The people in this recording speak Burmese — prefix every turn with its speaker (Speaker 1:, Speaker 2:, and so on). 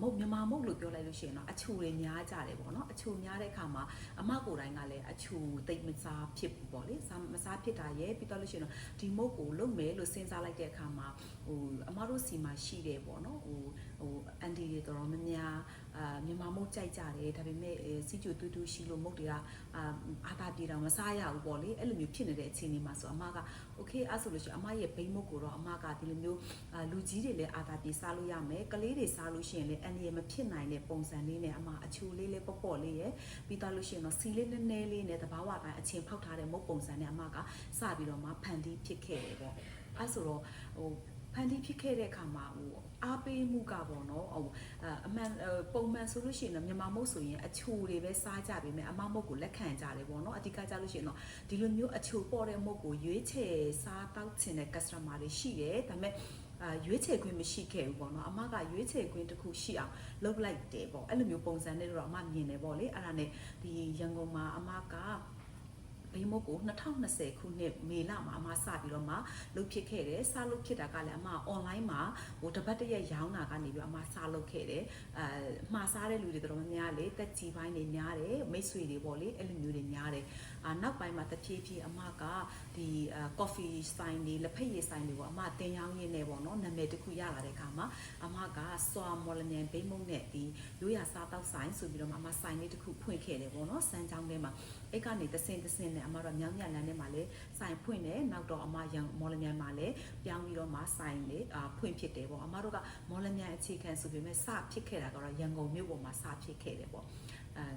Speaker 1: မုတ်မြန်မာမုတ်လို့ပြောလိုက်လို့ရှိရင်တော့အချိုတွေများကြတယ်ပေါ့နော်အချိုများတဲ့အခါမှာအမကိုယ်တိုင်ကလည်းအချိုတိတ်မစားဖြစ်ဘူးပေါ့လေစားမစားဖြစ်တာရဲ့ပြီးတော့လို့ရှိရင်တော့ဒီမုတ်ကိုလုပ်မယ်လို့စဉ်းစားလိုက်တဲ့အခါမှာဟိုအမတို့စီမှာရှိတယ်ပေါ့နော်ဟိုဟိုအန်တီတွေတော်တော်များများအာမြန်မာမုတ်ကြိုက်ကြတယ်ဒါပေမဲ့စီကျူတူတူရှိလို့မုတ်တွေကအာအာသာပြေတော့မစားရဘူးပေါ့လေအဲ့လိုမျိုးဖြစ်နေတဲ့အချိန်ဒီမှာဆိုအမက okay အဲ့ဆိုလို့ရှိရင်အမရဲ့ဘိန်းမုတ်ကိုတော့အမကဒီလိုမျိုးလူကြီးတွေလည်းအာသာပြေစားလို့ရမယ်ကလေးတွေစားလို့ရှိရင်လည်းအန္တရာယ်မဖြစ်နိုင်တဲ့ပုံစံလေးနဲ့အမအချိုလေးလေးပေါ့ပေါ့လေးရယ်ပြီးသားလို့ရှိရင်တော့စီလေးနည်းနည်းလေးနဲ့တဘာဝတိုင်းအချိန်ဖောက်ထားတဲ့မုတ်ပုံစံနဲ့အမကစပြီးတော့မှဖန်တီးဖြစ်ခဲ့တယ်ပေါ့အဲ့ဆိုတော့ဟို န်တီးဖြစ်ခဲ့တဲ့အခါမှာဟိုအားပေးမှုကပေါ့နော်ဟိုအမှန်ပုံမှန်ဆိုလို့ရှိရင်တော့မြန်မာမုတ်ဆိုရင်အချိုတွေပဲစားကြပေမဲ့အမမုတ်ကိုလက်ခံကြတယ်ပေါ့နော်အဓိကကြလို့ရှိရင်တော့ဒီလိုမျိုးအချိုပေါ်တဲ့မုတ်ကိုရွေးချယ်စားတောက်ချင်တဲ့ customer တွေရှိတယ်ဒါပေမဲ့အာရွေးချယ်ခွင့်မရှိခဲ့ဘူးပေါ့နော်အမကရွေးချယ်ခွင့်တစ်ခုရှိအောင်လုပ်လိုက်တယ်ပေါ့အဲ့လိုမျိုးပုံစံနဲ့တော့အမမြင်တယ်ပေါ့လေအဲ့ဒါနဲ့ဒီရန်ကုန်မှာအမကဘိ မုတ်ကို2020ခုနှစ်မေလမှာအမစပြီးတော့မှလုပ်ဖြစ်ခဲ့တယ်စလုပ်ဖြစ်တာကလည်းအမ online မှာဟိုတပတ်တရက်ရောင်းတာကနေပြီးအမစလုပ်ခဲ့တယ်အဲမှားစားတဲ့လူတွေတော်တော်များများလေတက်ကြီးပိုင်းတွေများတယ်မိတ်ဆွေတွေပေါ့လေအဲ့လိုမျိုးတွေများတယ်အာနောက်ပိုင်းမှာတဖြည်းဖြည်းအမကဒီ coffee ဆိုင်တွေလက်ဖက်ရည်ဆိုင်တွေကိုအမတင်ရောင်းရင်းနေပေါ့နော်နာမည်တစ်ခုရလာတဲ့အခါမှာအမကစွာမော်လမြိုင်ဘိမုံနဲ့ဒီရိုးရစားတောက်ဆိုင်ဆိုပြီးတော့မှအမဆိုင်လေးတစ်ခုဖွင့်ခဲ့တယ်ပေါ့နော်စမ်းချောင်းထဲမှာအဲ့ကနေတဆင်တဆင်နဲ့အမတို့မြောင်းမြလန်းထဲမှာလည်းဆိုင်ဖွင့်တယ်နောက်တော့အမရန်မော်လမြိုင်မှာလည်းပြောင်းပြီးတော့မှဆိုင်လေးအာဖွင့်ဖြစ်တယ်ပေါ့အမတို့ကမော်လမြိုင်အခြေခံဆိုပေမဲ့စဖြစ်ခဲ့တာကတော့ရန်ကုန်မြို့ပေါ်မှာစဖြစ်ခဲ့တယ်ပေါ့အဲ